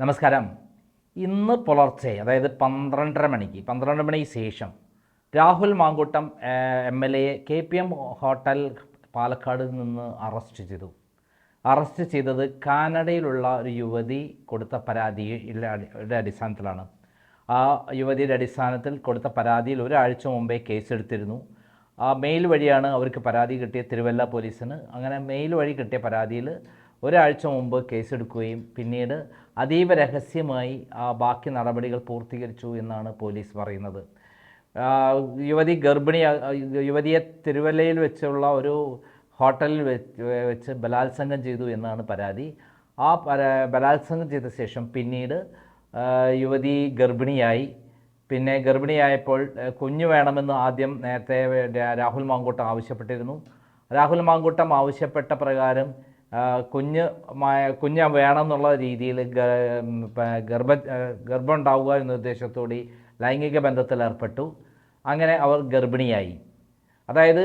നമസ്കാരം. ഇന്ന് പുലർച്ചെ അതായത് പന്ത്രണ്ടര മണിക്ക് പന്ത്രണ്ട് മണിക്ക് ശേഷം Rahul Mankoottam M L A K P M hotel Palakkad നിന്ന് അറസ്റ്റ് ചെയ്തു. അറസ്റ്റ് ചെയ്തത് കാനഡയിലുള്ള ഒരു യുവതി കൊടുത്ത പരാതിയുടെ അടിസ്ഥാനത്തിലാണ്. ആ യുവതിയുടെ അടിസ്ഥാനത്തിൽ കൊടുത്ത പരാതിയിൽ ഒരാഴ്ച മുമ്പേ കേസെടുത്തിരുന്നു. ആ മെയിൽ വഴിയാണ് അവർക്ക് പരാതി കിട്ടിയ തിരുവല്ല പോലീസിന്. അങ്ങനെ മെയിൽ വഴി കിട്ടിയ പരാതിയിൽ ഒരാഴ്ച മുമ്പ് കേസെടുക്കുകയും പിന്നീട് അതീവ രഹസ്യമായി ആ ബാക്കി നടപടികൾ പൂർത്തീകരിച്ചു എന്നാണ് പോലീസ് പറയുന്നത്. യുവതി ഗർഭിണി യുവതിയെ തിരുവല്ലയിൽ വെച്ചുള്ള ഒരു ഹോട്ടലിൽ വെച്ച് ബലാത്സംഗം ചെയ്തു എന്നാണ് പരാതി. ആ ബലാത്സംഗം ചെയ്ത ശേഷം പിന്നീട് യുവതി ഗർഭിണിയായി. പിന്നെ ഗർഭിണിയായപ്പോൾ കുഞ്ഞു വേണമെന്ന് ആദ്യം നേരത്തെ രാഹുൽ മാങ്കൂട്ടം ആവശ്യപ്പെട്ടിരുന്നു. രാഹുൽ മാങ്കൂട്ടം ആവശ്യപ്പെട്ട പ്രകാരം കുഞ്ഞ് കുഞ്ഞ് വേണം എന്നുള്ള രീതിയിൽ ഗർഭ ഗർഭം ഉണ്ടാവുക എന്ന ഉദ്ദേശത്തോടെ ലൈംഗിക ബന്ധത്തിൽ ഏർപ്പെട്ടു. അങ്ങനെ അവർ ഗർഭിണിയായി. അതായത്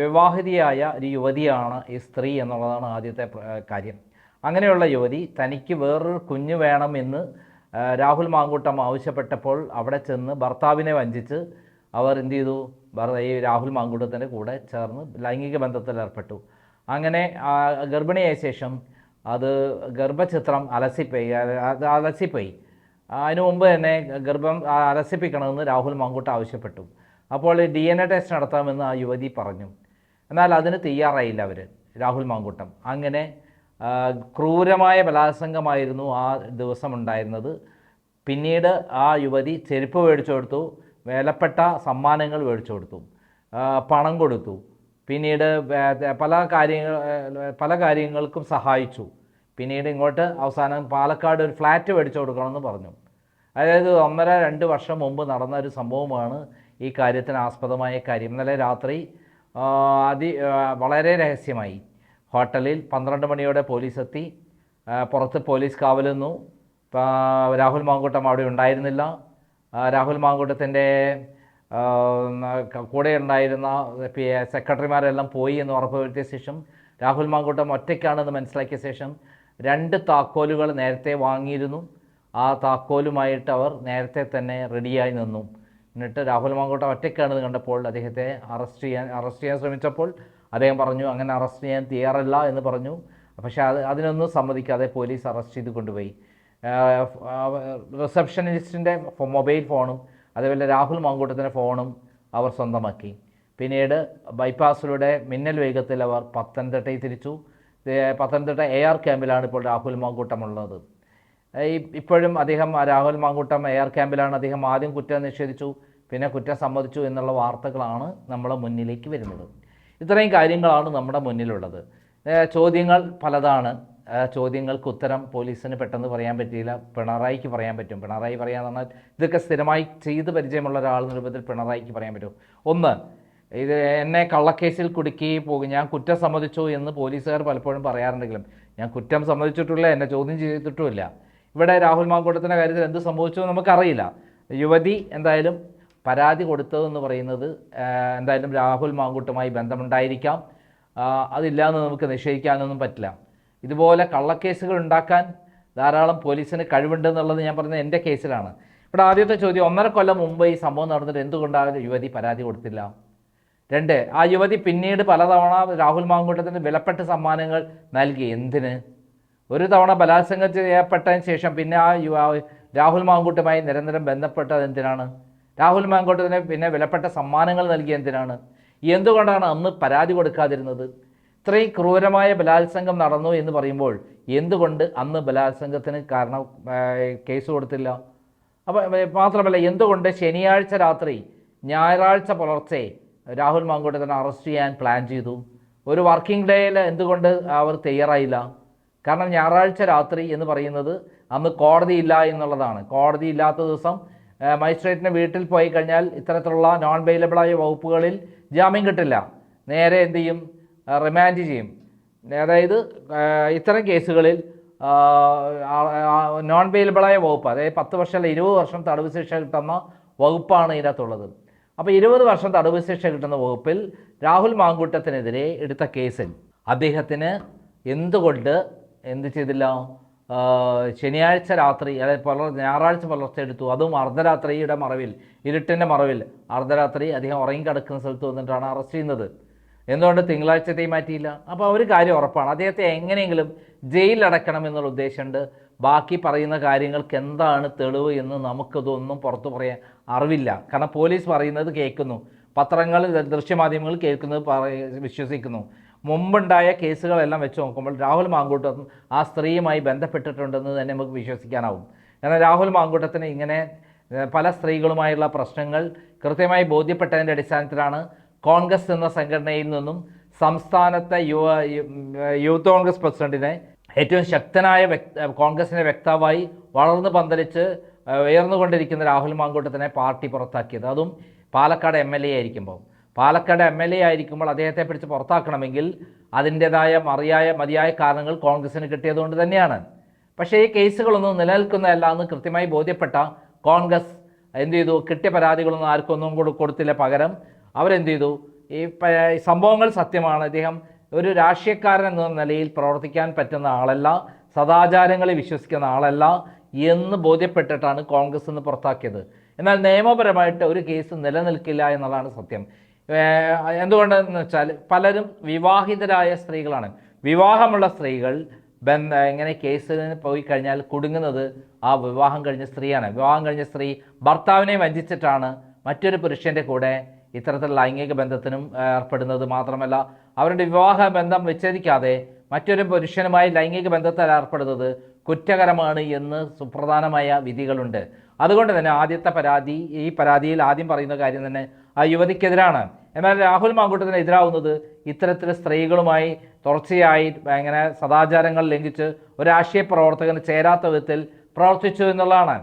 വിവാഹിതയായ ഒരു യുവതിയാണ് ഈ സ്ത്രീ എന്നുള്ളതാണ് ആദ്യത്തെ കാര്യം. അങ്ങനെയുള്ള യുവതി തനിക്ക് വേറൊരു കുഞ്ഞ് വേണമെന്ന് രാഹുൽ മാങ്കൂട്ടം ആവശ്യപ്പെട്ടപ്പോൾ അവിടെ ചെന്ന് ഭർത്താവിനെ വഞ്ചിച്ച് അവർ എന്ത് ചെയ്തു? ഈ രാഹുൽ മാങ്കൂട്ടത്തിന്റെ കൂടെ ചേർന്ന് ലൈംഗിക ബന്ധത്തിൽ ഏർപ്പെട്ടു. അങ്ങനെ ഗർഭിണിയായ ശേഷം അത് ഗർഭചിത്രം അലസിപ്പോയി അലസിപ്പോയി. അതിനു മുമ്പ് തന്നെ ഗർഭം അലസിപ്പിക്കണമെന്ന് രാഹുൽ മാങ്കൂട്ടം ആവശ്യപ്പെട്ടു. അപ്പോൾ ഡി എൻ എ ടെസ്റ്റ് നടത്താമെന്ന് ആ യുവതി പറഞ്ഞു. എന്നാൽ അതിന് തയ്യാറായില്ല അവർ രാഹുൽ മാങ്കൂട്ടം. അങ്ങനെ ക്രൂരമായ ബലാത്സംഗമായിരുന്നു ആ ദിവസം ഉണ്ടായിരുന്നത്. പിന്നീട് ആ യുവതി ചെരുപ്പ് മേടിച്ചു കൊടുത്തു വിലപ്പെട്ട സമ്മാനങ്ങൾ മേടിച്ചു കൊടുത്തു പണം കൊടുത്തു. പിന്നീട് പല കാര്യങ്ങൾ പല കാര്യങ്ങൾക്കും സഹായിച്ചു. പിന്നീട് ഇങ്ങോട്ട് അവസാനം പാലക്കാട് ഒരു ഫ്ലാറ്റ് മേടിച്ചു കൊടുക്കണമെന്ന് പറഞ്ഞു. അതായത് ഒന്നര രണ്ട് വർഷം മുമ്പ് നടന്ന ഒരു സംഭവമാണ് ഈ കാര്യത്തിന് ആസ്പദമായ കാര്യം. ഇന്നലെ രാത്രി അതി വളരെ രഹസ്യമായി. ഹോട്ടലിൽ പന്ത്രണ്ട് മണിയോടെ പോലീസ് എത്തി പുറത്ത് പോലീസ് കാവലുന്നു രാഹുൽ മാങ്കൂട്ടം അവിടെ ഉണ്ടായിരുന്നില്ല. രാഹുൽ മാങ്കൂട്ടത്തിന്റെ കൂടെ ഉണ്ടായിരുന്ന സെക്രട്ടറിമാരെല്ലാം പോയി എന്ന് ഉറപ്പുവരുത്തിയ ശേഷം രാഹുൽ മാങ്കൂട്ടം ഒറ്റയ്ക്കാണെന്ന് മനസ്സിലാക്കിയ ശേഷം രണ്ട് താക്കോലുകൾ നേരത്തെ വാങ്ങിയിരുന്നു. ആ താക്കോലുമായിട്ട് അവർ നേരത്തെ തന്നെ റെഡിയായി നിന്നു. എന്നിട്ട് രാഹുൽ മാങ്കൂട്ടം ഒറ്റയ്ക്കാണെന്ന് കണ്ടപ്പോൾ അദ്ദേഹത്തെ അറസ്റ്റ് ചെയ്യാൻ അറസ്റ്റ് ചെയ്യാൻ ശ്രമിച്ചപ്പോൾ അദ്ദേഹം പറഞ്ഞു അങ്ങനെ അറസ്റ്റ് ചെയ്യാൻ തയ്യാറല്ല എന്ന് പറഞ്ഞു. പക്ഷേ അത് അതിനൊന്നും സമ്മതിക്കാതെ പോലീസ് അറസ്റ്റ് ചെയ്ത് കൊണ്ടുപോയി. റിസപ്ഷനിസ്റ്റിന്റെ മൊബൈൽ ഫോണും അതേപോലെ രാഹുൽ മാങ്കൂട്ടത്തിന്റെ ഫോണും അവർ സ്വന്തമാക്കി. പിന്നീട് ബൈപ്പാസിലൂടെ മിന്നൽ വേഗത്തിൽ അവർ പത്തനംതിട്ടയിൽ തിരിച്ചു. പത്തനംതിട്ട എ ആർ ക്യാമ്പിലാണ് ഇപ്പോൾ രാഹുൽ മാങ്കൂട്ടം ഉള്ളത് ഈ ഇപ്പോഴും അദ്ദേഹം രാഹുൽ മാങ്കൂട്ടം എ ആർ ക്യാമ്പിലാണ് അദ്ദേഹം ആദ്യം കുറ്റം നിഷേധിച്ചു പിന്നെ കുറ്റം സമ്മതിച്ചു എന്നുള്ള വാർത്തകളാണ് നമ്മളെ മുന്നിലേക്ക് വരുന്നത്. ഇത്രയും കാര്യങ്ങളാണ് നമ്മുടെ മുന്നിലുള്ളത്. ചോദ്യങ്ങൾ പലതാണ്. ചോദ്യങ്ങൾക്ക് ഉത്തരം പോലീസിന് പെട്ടെന്ന് പറയാൻ പറ്റിയില്ല. പിണറായിക്ക് പറയാൻ പറ്റും. പിണറായി പറയാന്ന് പറഞ്ഞാൽ ഇതൊക്കെ സ്ഥിരമായി ചെയ്ത് പരിചയമുള്ള ഒരാൾ രൂപത്തിൽ പിണറായിക്ക് പറയാൻ പറ്റും. ഒന്ന് ഇത് എന്നെ കള്ളക്കേസിൽ കുടുക്കി പോകും. ഞാൻ കുറ്റം സമ്മതിച്ചു എന്ന് പോലീസുകാർ പലപ്പോഴും പറയാറുണ്ടെങ്കിലും ഞാൻ കുറ്റം സമ്മതിച്ചിട്ടില്ല എന്നെ ചോദ്യം ചെയ്തിട്ടുമില്ല. ഇവിടെ രാഹുൽ മാങ്കൂട്ടത്തിന്റെ കാര്യത്തിൽ എന്ത് സംഭവിച്ചു നമുക്കറിയില്ല. യുവതി എന്തായാലും പരാതി കൊടുത്തതെന്ന് പറയുന്നത് എന്തായാലും രാഹുൽ മാങ്കൂട്ടുമായി ബന്ധമുണ്ടായിരിക്കാം. ആ, അതില്ല എന്ന് നമുക്ക് നിഷേധിക്കാനൊന്നും പറ്റില്ല. ഇതുപോലെ കള്ളക്കേസുകൾ ഉണ്ടാക്കാൻ ധാരാളം പോലീസിന് കഴിവുണ്ടെന്നുള്ളത് ഞാൻ പറഞ്ഞത് എന്റെ കേസിലാണ്. ഇവിടെ ആദ്യത്തെ ചോദ്യം ഒന്നര കൊല്ലം മുമ്പ് ഈ സംഭവം നടന്നിട്ട് എന്തുകൊണ്ടാണ് യുവതി പരാതി കൊടുത്തില്ല? രണ്ട് ആ യുവതി പിന്നീട് പലതവണ രാഹുൽ മാങ്കൂട്ടത്തിന് വിലപ്പെട്ട സമ്മാനങ്ങൾ നൽകി. എന്തിന്? ഒരു തവണ ബലാത്സംഗം ചെയ്യപ്പെട്ടതിന് ശേഷം പിന്നെ ആ യുവ രാഹുൽ മാങ്കൂട്ടുമായി നിരന്തരം ബന്ധപ്പെട്ടത് എന്തിനാണ്? രാഹുൽ മാങ്കൂട്ടത്തിന് പിന്നെ വിലപ്പെട്ട സമ്മാനങ്ങൾ നൽകി എന്തിനാണ്? എന്തുകൊണ്ടാണ് അന്ന് പരാതി കൊടുക്കാതിരുന്നത്? ഇത്രയും ക്രൂരമായ ബലാത്സംഗം നടന്നു എന്ന് പറയുമ്പോൾ എന്തുകൊണ്ട് അന്ന് ബലാത്സംഗത്തിന് കാരണം കേസ് കൊടുത്തില്ല? അപ്പോൾ മാത്രമല്ല എന്തുകൊണ്ട് ശനിയാഴ്ച രാത്രി ഞായറാഴ്ച പുലർച്ചെ രാഹുൽ മാങ്കോട്ടത്തിനെ അറസ്റ്റ് ചെയ്യാൻ പ്ലാൻ ചെയ്തു? ഒരു വർക്കിംഗ് ഡേയിൽ എന്തുകൊണ്ട് അവർ തയ്യാറായില്ല? കാരണം ഞായറാഴ്ച രാത്രി എന്ന് പറയുന്നത് അന്ന് കോടതി ഇല്ല എന്നുള്ളതാണ്. കോടതി ഇല്ലാത്ത ദിവസം മജിസ്ട്രേറ്റിന്റെ വീട്ടിൽ പോയി കഴിഞ്ഞാൽ ഇത്തരത്തിലുള്ള നോൺ ബെയിലബിളായ വകുപ്പുകളിൽ ജാമ്യം കിട്ടില്ല. നേരെ എന്ത് ചെയ്യും? റിമാൻഡ് ചെയ്യും. അതായത് ഇത്തരം കേസുകളിൽ നോൺ ബെയിലബിളായ വകുപ്പ് അതായത് പത്ത് വർഷം അല്ല ഇരുപത് വർഷം തടവ് ശിക്ഷ കിട്ടുന്ന വകുപ്പാണ് ഇതിനകത്തുള്ളത്. അപ്പോൾ ഇരുപത് വർഷം തടവ് ശിക്ഷ കിട്ടുന്ന വകുപ്പിൽ രാഹുൽ മാങ്കൂട്ടത്തിനെതിരെ എടുത്ത കേസിൽ അദ്ദേഹത്തിന് എന്തുകൊണ്ട് എന്ത് ചെയ്തില്ല? ശനിയാഴ്ച രാത്രി അതായത് പുലർ ഞായറാഴ്ച പുലർച്ചെ എടുത്തു അതും അർദ്ധരാത്രിയുടെ മറവിൽ ഇരുട്ടിന്റെ മറവിൽ അർദ്ധരാത്രി അദ്ദേഹം ഉറങ്ങിക്കിടക്കുന്ന സ്ഥലത്ത് വന്നിട്ടാണ് അറസ്റ്റ് ചെയ്യുന്നത്. എന്തുകൊണ്ട് തിങ്കളാഴ്ചത്തെയും മാറ്റിയില്ല? അപ്പോൾ ഒരു കാര്യം ഉറപ്പാണ്. അദ്ദേഹത്തെ എങ്ങനെയെങ്കിലും ജയിലിലടക്കണം എന്നുള്ള ഉദ്ദേശമുണ്ട്. ബാക്കി പറയുന്ന കാര്യങ്ങൾക്ക് എന്താണ് തെളിവ് എന്ന് നമുക്കതൊന്നും പുറത്തു പറയാൻ അറിവില്ല. കാരണം പോലീസ് പറയുന്നത് കേൾക്കുന്നു. പത്രങ്ങൾ ദൃശ്യമാധ്യമങ്ങൾ കേൾക്കുന്നത് വിശ്വസിക്കുന്നു. മുമ്പുണ്ടായ കേസുകളെല്ലാം വെച്ച് നോക്കുമ്പോൾ രാഹുൽ മാങ്കൂട്ടം ആ സ്ത്രീയുമായി ബന്ധപ്പെട്ടിട്ടുണ്ടെന്ന് തന്നെ നമുക്ക് വിശ്വസിക്കാനാവും. കാരണം രാഹുൽ മാങ്കൂട്ടത്തിന് ഇങ്ങനെ പല സ്ത്രീകളുമായുള്ള പ്രശ്നങ്ങൾ കൃത്യമായി ബോധ്യപ്പെട്ടതിന്റെ അടിസ്ഥാനത്തിലാണ് കോൺഗ്രസ് എന്ന സംഘടനയിൽ നിന്നും സംസ്ഥാനത്തെ യുവ യൂത്ത് കോൺഗ്രസ് പ്രസിഡന്റിനെ ഏറ്റവും ശക്തനായ വ്യക്ത കോൺഗ്രസിന്റെ വ്യക്താവായി വളർന്നു പന്തലിച്ച് ഉയർന്നുകൊണ്ടിരിക്കുന്ന രാഹുൽ മാങ്കൂട്ടത്തിനെ പാർട്ടി പുറത്താക്കിയത്. അതും പാലക്കാട് എം എൽ എ ആയിരിക്കുമ്പോൾ. പാലക്കാട് എം എൽ എ ആയിരിക്കുമ്പോൾ അദ്ദേഹത്തെ പിടിച്ച് പുറത്താക്കണമെങ്കിൽ അതിന്റെതായ മറിയായ മതിയായ കാരണങ്ങൾ കോൺഗ്രസിന് കിട്ടിയതുകൊണ്ട് തന്നെയാണ്. പക്ഷേ ഈ കേസുകളൊന്നും നിലനിൽക്കുന്നതല്ല എന്ന് കൃത്യമായി ബോധ്യപ്പെട്ട കോൺഗ്രസ് എന്ത് ചെയ്തു? കിട്ടിയ പരാതികളൊന്നും ആർക്കൊന്നും കൂടെ കൊടുത്തില്ല പകരം അവരെന്ത് ചെയ്തു ഈ സംഭവങ്ങൾ സത്യമാണ്. അദ്ദേഹം ഒരു രാഷ്ട്രീയക്കാരൻ എന്ന നിലയിൽ പ്രവർത്തിക്കാൻ പറ്റുന്ന ആളല്ല സദാചാരങ്ങളെ വിശ്വസിക്കുന്ന ആളല്ല എന്ന് ബോധ്യപ്പെട്ടിട്ടാണ് കോൺഗ്രസ് നിന്ന് പുറത്താക്കിയത്. എന്നാൽ നിയമപരമായിട്ട് ഒരു കേസ് നിലനിൽക്കില്ല എന്നുള്ളതാണ് സത്യം. എന്തുകൊണ്ടെന്ന് വെച്ചാൽ പലരും വിവാഹിതരായ സ്ത്രീകളാണ്. വിവാഹമുള്ള സ്ത്രീകൾ ബന്ധ ഇങ്ങനെ കേസിന് പോയി കഴിഞ്ഞാൽ കുടുങ്ങുന്നത് ആ വിവാഹം കഴിഞ്ഞ സ്ത്രീയാണ്. വിവാഹം കഴിഞ്ഞ സ്ത്രീ ഭർത്താവിനെ വഞ്ചിച്ചിട്ടാണ് മറ്റൊരു പുരുഷന്റെ കൂടെ ഇത്തരത്തിൽ ലൈംഗിക ബന്ധത്തിനും ഏർപ്പെടുന്നത് മാത്രമല്ല അവരുടെ വിവാഹ ബന്ധം വിച്ഛേദിക്കാതെ മറ്റൊരു പുരുഷനുമായി ലൈംഗിക ബന്ധത്തിൽ ഏർപ്പെടുന്നത് കുറ്റകരമാണ് എന്ന് സുപ്രധാനമായ വിധികളുണ്ട്. അതുകൊണ്ട് തന്നെ ആദ്യത്തെ പരാതി ഈ പരാതിയിൽ ആദ്യം പറയുന്ന കാര്യം തന്നെ ആ യുവതിക്കെതിരാണ്. എന്നാൽ രാഹുൽ മാങ്കൂട്ടത്തിന് എതിരാവുന്നത് ഇത്തരത്തിൽ സ്ത്രീകളുമായി തുടർച്ചയായി ഇങ്ങനെ സദാചാരങ്ങൾ ലംഘിച്ച് ഒരു പ്രവർത്തകന് ചേരാത്ത വിധത്തിൽ പ്രവർത്തിച്ചു എന്നുള്ളതാണ്.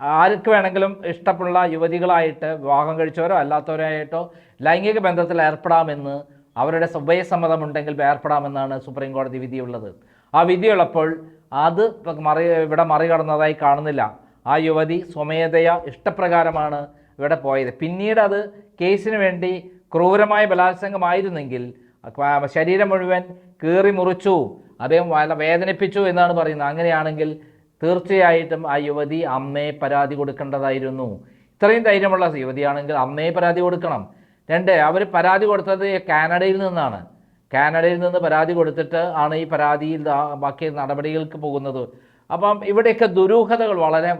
ആർക്ക് വേണമെങ്കിലും ഇഷ്ടമുള്ള യുവതികളായിട്ട് വിവാഹം കഴിച്ചവരോ അല്ലാത്തവരായിട്ടോ ലൈംഗിക ബന്ധത്തിൽ ഏർപ്പെടാമെന്ന് അവരുടെ ഉഭയസമ്മതമുണ്ടെങ്കിൽ ഏർപ്പെടാമെന്നാണ് സുപ്രീം കോടതി വിധിയുള്ളത്. ആ വിധിയുള്ളപ്പോൾ അത് മറി ഇവിടെ മറികടന്നതായി കാണുന്നില്ല. ആ യുവതി സ്വമേധയാ ഇഷ്ടപ്രകാരമാണ് ഇവിടെ പോയത്. പിന്നീട് അത് കേസിന് വേണ്ടി ക്രൂരമായ ബലാത്സംഗമായിരുന്നെങ്കിൽ ശരീരം മുഴുവൻ കീറി മുറിച്ചു അദ്ദേഹം വേദനിപ്പിച്ചു എന്നാണ് പറയുന്നത്. അങ്ങനെയാണെങ്കിൽ തീർച്ചയായിട്ടും ആ യുവതി അമ്മയെ പരാതി കൊടുക്കേണ്ടതായിരുന്നു. ഇത്രയും ധൈര്യമുള്ള യുവതിയാണെങ്കിൽ അമ്മയെ പരാതി കൊടുക്കണം. രണ്ട് അവർ പരാതി കൊടുത്തത് കാനഡയിൽ നിന്നാണ്. കാനഡയിൽ നിന്ന് പരാതി കൊടുത്തിട്ട് ആണ് ഈ പരാതിയിൽ ബാക്കി നടപടികൾക്ക് പോകുന്നത്. അപ്പം ഇവിടെയൊക്കെ ദുരൂഹതകൾ വളരെ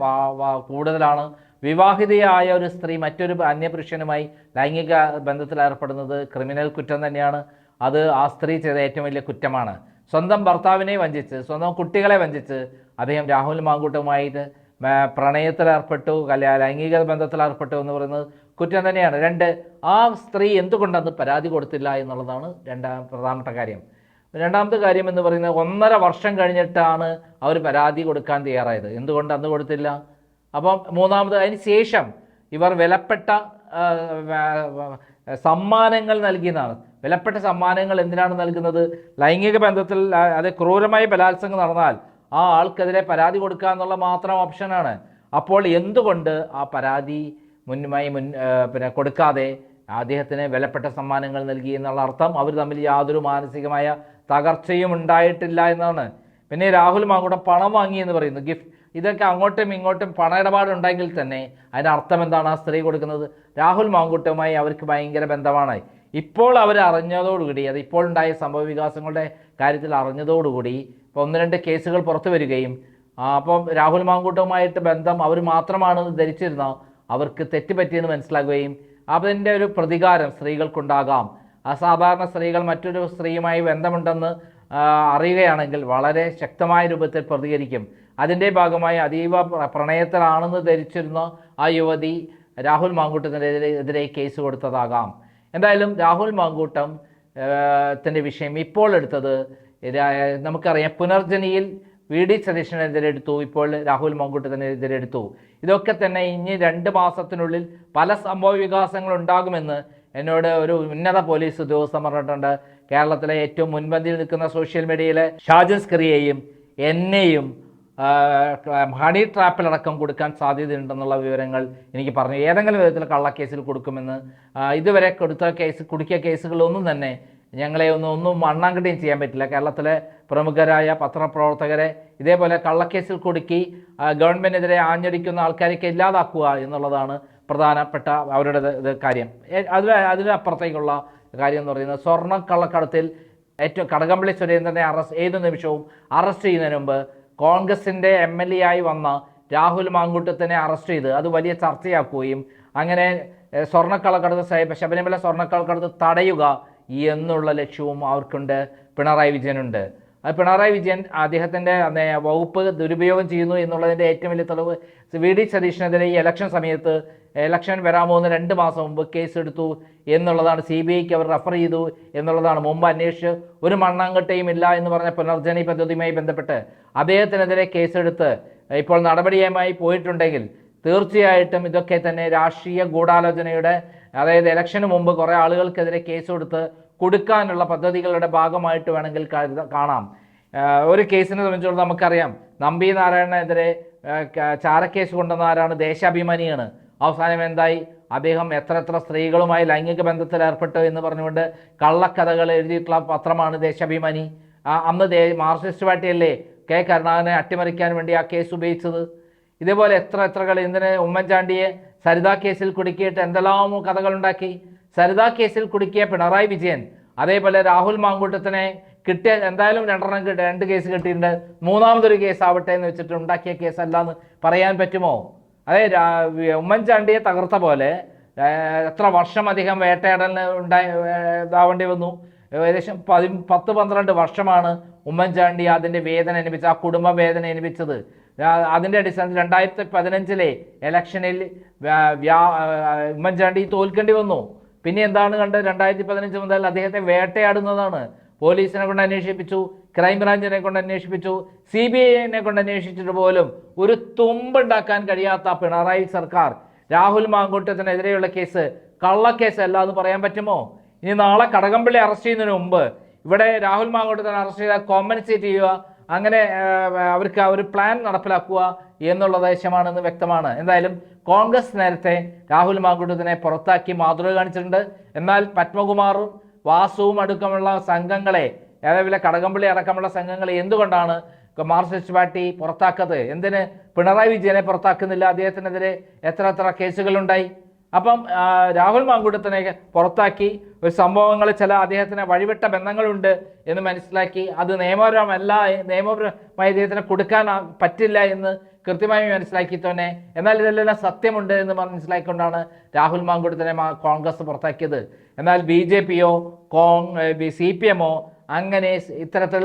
കൂടുതലാണ്. വിവാഹിതയായ ഒരു സ്ത്രീ മറ്റൊരു അന്യപുരുഷനുമായി ലൈംഗിക ബന്ധത്തിൽ ഏർപ്പെടുന്നത് ക്രിമിനൽ കുറ്റം തന്നെയാണ്. അത് ആ സ്ത്രീ ചെയ്ത ഏറ്റവും വലിയ കുറ്റമാണ്. സ്വന്തം ഭർത്താവിനെ വഞ്ചിച്ച് സ്വന്തം കുട്ടികളെ വഞ്ചിച്ച് അദ്ദേഹം രാഹുൽ മാങ്കൂട്ടുമായിട്ട് പ്രണയത്തിലേർപ്പെട്ടു അല്ലെ ലൈംഗിക ബന്ധത്തിലേർപ്പെട്ടു എന്ന് പറയുന്നത് കുറ്റം തന്നെയാണ്. രണ്ട് ആ സ്ത്രീ എന്തുകൊണ്ടന്ന് പരാതി കൊടുത്തില്ല എന്നുള്ളതാണ് രണ്ടാം പ്രധാനപ്പെട്ട കാര്യം. രണ്ടാമത്തെ കാര്യം എന്ന് പറയുന്നത് ഒന്നര വർഷം കഴിഞ്ഞിട്ടാണ് അവർ പരാതി കൊടുക്കാൻ തയ്യാറായത്. എന്തുകൊണ്ട് അന്ന് കൊടുത്തില്ല? അപ്പം മൂന്നാമത് അതിന് ശേഷം ഇവർ വിലപ്പെട്ട സമ്മാനങ്ങൾ നൽകിയതാണ് വിലപ്പെട്ട സമ്മാനങ്ങൾ എന്തിനാണ് നൽകുന്നത്? ലൈംഗിക ബന്ധത്തിൽ അത് ക്രൂരമായ ബലാത്സംഗം നടന്നാൽ ആ ആൾക്കെതിരെ പരാതി കൊടുക്കുക എന്നുള്ള മാത്രം ഓപ്ഷനാണ്. അപ്പോൾ എന്തുകൊണ്ട് ആ പരാതി മുന്നുമായി മുൻ പിന്നെ കൊടുക്കാതെ അദ്ദേഹത്തിന് വിലപ്പെട്ട സമ്മാനങ്ങൾ നൽകി എന്നുള്ള അർത്ഥം അവർ തമ്മിൽ യാതൊരു മാനസികമായ തകർച്ചയും ഉണ്ടായിട്ടില്ല എന്നാണ്. പിന്നെ രാഹുൽ മാങ്കൂടെ പണം വാങ്ങി എന്ന് പറയുന്നു. ഗിഫ്റ്റ്. ഇതൊക്കെ അങ്ങോട്ടും ഇങ്ങോട്ടും പണ ഇടപാടുണ്ടെങ്കിൽ തന്നെ അതിന് അർത്ഥം എന്താണ്? ആ സ്ത്രീ കൊടുക്കുന്നത് രാഹുൽ മാങ്കൂട്ടുമായി അവർക്ക് ഭയങ്കര ബന്ധമാണ്. ഇപ്പോൾ അവർ അറിഞ്ഞതോടുകൂടി അത് ഇപ്പോൾ ഉണ്ടായ സംഭവ വികാസങ്ങളുടെ കാര്യത്തിൽ അറിഞ്ഞതോടുകൂടി ഇപ്പോൾ ഒന്ന് രണ്ട് കേസുകൾ പുറത്തു വരികയും അപ്പം രാഹുൽ മാങ്കൂട്ടവുമായിട്ട് ബന്ധം അവർ മാത്രമാണ് ധരിച്ചിരുന്ന അവർക്ക് തെറ്റുപറ്റിയെന്ന് മനസ്സിലാകുകയും അതിന്റെ ഒരു പ്രതികാരം സ്ത്രീകൾക്കുണ്ടാകാം. അസാധാരണ സ്ത്രീകൾ മറ്റൊരു സ്ത്രീയുമായി ബന്ധമുണ്ടെന്ന് അറിയുകയാണെങ്കിൽ വളരെ ശക്തമായ രൂപത്തിൽ പ്രതികരിക്കും. അതിന്റെ ഭാഗമായി അതീവ പ്ര- പ്രണയത്തിലാണെന്ന് ധരിച്ചിരുന്ന ആ യുവതി രാഹുൽ മാങ്കൂട്ടത്തിനെതിരെ എതിരെ കേസ് കൊടുത്തതാകാം. എന്തായാലും രാഹുൽ മാങ്കൂട്ടം ത്തിന്റെ വിഷയം ഇപ്പോൾ എടുത്തത് നമുക്കറിയാം പുനർജനിയിൽ വി ഡി സതീശനെതിരെടുത്തു ഇപ്പോൾ രാഹുൽ മാങ്കൂട്ടത്തിനെതിരെ എതിരെടുത്തു ഇതൊക്കെ തന്നെ ഇനി രണ്ട് മാസത്തിനുള്ളിൽ പല സംഭവ വികാസങ്ങൾ ഉണ്ടാകുമെന്ന് എന്നോട് ഒരു ഉന്നത പോലീസ് ഉദ്യോഗസ്ഥൻ പറഞ്ഞിട്ടുണ്ട്. കേരളത്തിലെ ഏറ്റവും മുൻപന്തിയിൽ നിൽക്കുന്ന സോഷ്യൽ മീഡിയയിലെ ഷാജൻ സ്കറിയെയും എന്നെയും ഹണി ട്രാപ്പിലടക്കം കൊടുക്കാൻ സാധ്യതയുണ്ടെന്നുള്ള വിവരങ്ങൾ എനിക്ക് പറഞ്ഞു. ഏതെങ്കിലും വിധത്തിൽ കള്ളക്കേസിൽ കൊടുക്കുമെന്ന് ഇതുവരെ കൊടുത്ത കേസ് കുടുക്കിയ കേസുകളൊന്നും തന്നെ ഞങ്ങളെ ഒന്നും ഒന്നും മണ്ണാങ്കട്ടിയും ചെയ്യാൻ പറ്റില്ല. കേരളത്തിലെ പ്രമുഖരായ പത്രപ്രവർത്തകരെ ഇതേപോലെ കള്ളക്കേസിൽ കുടുക്കി ഗവൺമെന്റിനെതിരെ ആഞ്ഞടിക്കുന്ന ആൾക്കാരെയൊക്കെ ഇല്ലാതാക്കുക എന്നുള്ളതാണ് പ്രധാനപ്പെട്ട അവരുടെ കാര്യം. അതിൽ അതിനപ്പുറത്തേക്കുള്ള കാര്യം എന്ന് പറയുന്നത് സ്വർണ കള്ളക്കടത്തിൽ ഏറ്റവും കടകംപള്ളി സുരേന്ദ്രനെ അറസ്റ്റ് ഏത് നിമിഷവും അറസ്റ്റ് ചെയ്യുന്നതിന് മുമ്പ് കോൺഗ്രസിന്റെ എം എൽ എ ആയി വന്ന രാഹുൽ മാങ്കൂട്ടത്തിനെ അറസ്റ്റ് ചെയ്ത് അത് വലിയ ചർച്ചയാക്കുകയും അങ്ങനെ സ്വർണക്കള്ളക്കടത്ത് ശബരിമല സ്വർണക്കള്ളക്കടത്ത് തടയുക എന്നുള്ള ലക്ഷ്യവും അവർക്കുണ്ട്. പിണറായി വിജയനുണ്ട്. പിണറായി വിജയൻ അദ്ദേഹത്തിന്റെ വകുപ്പ് ദുരുപയോഗം ചെയ്യുന്നു എന്നുള്ളതിന്റെ ഏറ്റവും വലിയ തെളിവ് വി ഡി സതീഷിനെതിരെ ഈ ഇലക്ഷൻ സമയത്ത് ഇലക്ഷൻ വരാൻ പോകുന്ന രണ്ട് മാസം മുമ്പ് കേസ് എടുത്തു എന്നുള്ളതാണ് സി ബി ഐക്ക് അവർ റെഫർ ചെയ്തു എന്നുള്ളതാണ്. മുമ്പ് അന്വേഷിച്ച് ഒരു മണ്ണാങ്കട്ടയും ഇല്ല എന്ന് പറഞ്ഞ പുനർജനി പദ്ധതിയുമായി ബന്ധപ്പെട്ട് അദ്ദേഹത്തിനെതിരെ കേസെടുത്ത് ഇപ്പോൾ നടപടിയുമായി പോയിട്ടുണ്ടെങ്കിൽ തീർച്ചയായിട്ടും ഇതൊക്കെ തന്നെ രാഷ്ട്രീയ ഗൂഢാലോചനയുടെ അതായത് ഇലക്ഷന് മുമ്പ് കുറേ ആളുകൾക്കെതിരെ കേസ് കൊടുത്ത് കൊടുക്കാനുള്ള പദ്ധതികളുടെ ഭാഗമായിട്ട് വേണമെങ്കിൽ കാണാം. ഒരു കേസിനെ സംബന്ധിച്ചിടത്തോളം നമുക്കറിയാം. നമ്പി നാരായണനെതിരെ ചാരക്കേസ് കൊണ്ടുവന്ന ആരാണ്? ദേശാഭിമാനിയാണ്. അവസാനം എന്തായി? അദ്ദേഹം എത്ര എത്ര സ്ത്രീകളുമായി ലൈംഗിക ബന്ധത്തിൽ ഏർപ്പെട്ടു എന്ന് പറഞ്ഞുകൊണ്ട് കള്ളക്കഥകൾ എഴുതിയിട്ടുള്ള പത്രമാണ് ദേശാഭിമാനി. അന്ന് ദേ മാർക്സിസ്റ്റ് പാർട്ടിയല്ലേ? കെ കരുണാകരനെ അട്ടിമറിക്കാൻ വേണ്ടി ആ കേസ് ഉപയോഗിച്ചത്. ഇതേപോലെ എത്ര എത്രകൾ എന്തിന് ഉമ്മൻചാണ്ടിയെ സരിതാ കേസിൽ കുടുക്കിയിട്ട് എന്തെല്ലാമോ കഥകളുണ്ടാക്കി. സരിതാ കേസിൽ കുടുക്കിയ പിണറായി വിജയൻ അതേപോലെ രാഹുൽ മാങ്കൂട്ടത്തിനെ കിട്ടിയ എന്തായാലും രണ്ടെണ്ണം കിട്ടി രണ്ട് കേസ് കിട്ടിയിട്ടുണ്ട്. മൂന്നാമതൊരു കേസ് ആവട്ടെ എന്ന് വെച്ചിട്ട് ഉണ്ടാക്കിയ കേസല്ല എന്ന് പറയാൻ പറ്റുമോ? അതെ ഉമ്മൻചാണ്ടിയെ തകർത്ത പോലെ എത്ര വർഷം അധികം വേട്ടയാടലിന് ഉണ്ടായി ഇതാവേണ്ടി വന്നു. ഏകദേശം പതി പത്ത് പന്ത്രണ്ട് വർഷമാണ് ഉമ്മൻചാണ്ടി അതിന്റെ വേദന അനുഭവിച്ചത് ആ കുടുംബ വേദന അനുഭവിച്ചത്. അതിന്റെ അടിസ്ഥാനത്തിൽ രണ്ടായിരത്തി പതിനഞ്ചിലെ ഇലക്ഷനിൽ വ്യാ- ഉമ്മൻചാണ്ടി തോൽക്കേണ്ടി വന്നു. പിന്നെ എന്താണ് കണ്ടത് രണ്ടായിരത്തി പതിനഞ്ച് മുതൽ അദ്ദേഹത്തെ വേട്ടയാടുന്നതാണ്. പോലീസിനെ കൊണ്ട് അന്വേഷിപ്പിച്ചു ക്രൈംബ്രാഞ്ചിനെ കൊണ്ട് അന്വേഷിപ്പിച്ചു സി ബി ഐനെ കൊണ്ട് അന്വേഷിച്ചിട്ട് പോലും ഒരു തുമ്പുണ്ടാക്കാൻ കഴിയാത്ത പിണറായി സർക്കാർ രാഹുൽ മാങ്കൂട്ടത്തിനെതിരെയുള്ള കേസ് കള്ളക്കേസ് അല്ല എന്ന് പറയാൻ പറ്റുമോ? ഇനി നാളെ കടകംപള്ളി അറസ്റ്റ് ചെയ്യുന്നതിന് മുമ്പ് ഇവിടെ രാഹുൽ മാങ്കൂട്ടത്തിനെ അറസ്റ്റ് ചെയ്താൽ കോമ്പൻസേറ്റ് ചെയ്യുക അങ്ങനെ അവർക്ക് ആ ഒരു പ്ലാൻ നടപ്പിലാക്കുക എന്നുള്ള ദേശമാണെന്ന് വ്യക്തമാണ്. എന്തായാലും കോൺഗ്രസ് നേരത്തെ രാഹുൽ മാങ്കൂട്ടത്തിനെ പുറത്താക്കി മാതൃക കാണിച്ചിട്ടുണ്ട്. എന്നാൽ പത്മകുമാറും വാസുവും അടുക്കമുള്ള സംഘങ്ങളെ അതേപോലെ കടകംപള്ളി അടക്കമുള്ള സംഘങ്ങളെ എന്തുകൊണ്ടാണ് മാർക്സിസ്റ്റ് പാർട്ടി പുറത്താക്കത് എന്തിന് പിണറായി വിജയനെ പുറത്താക്കുന്നില്ല? അദ്ദേഹത്തിനെതിരെ എത്ര എത്ര കേസുകളുണ്ടായി? അപ്പം രാഹുൽ മാങ്കൂട്ടത്തിനെ പുറത്താക്കി. ഒരു സംഭവങ്ങൾ ചില അദ്ദേഹത്തിന് വഴിവിട്ട ബന്ധങ്ങളുണ്ട് എന്ന് മനസ്സിലാക്കി. അത് നിയമപരമല്ല നിയമപരമായി അദ്ദേഹത്തിന് കൊടുക്കാൻ പറ്റില്ല എന്ന് കൃത്യമായി മനസ്സിലാക്കി തന്നെ. എന്നാൽ ഇതെല്ലാം സത്യമുണ്ട് എന്ന് മനസ്സിലാക്കിക്കൊണ്ടാണ് രാഹുൽ മാങ്കൂട്ടത്തിനെ കോൺഗ്രസ് പുറത്താക്കിയത്. എന്നാൽ ബി ജെ പിയോ കോങ് സി പി എമ്മോ അങ്ങനെ ഇത്തരത്തിൽ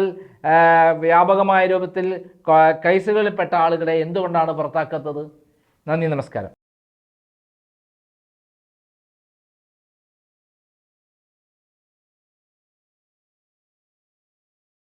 വ്യാപകമായ രൂപത്തിൽ കേസുകളിൽപ്പെട്ട ആളുകളെ എന്തുകൊണ്ടാണ് പുറത്താക്കാത്തത്? നന്ദി നമസ്കാരം.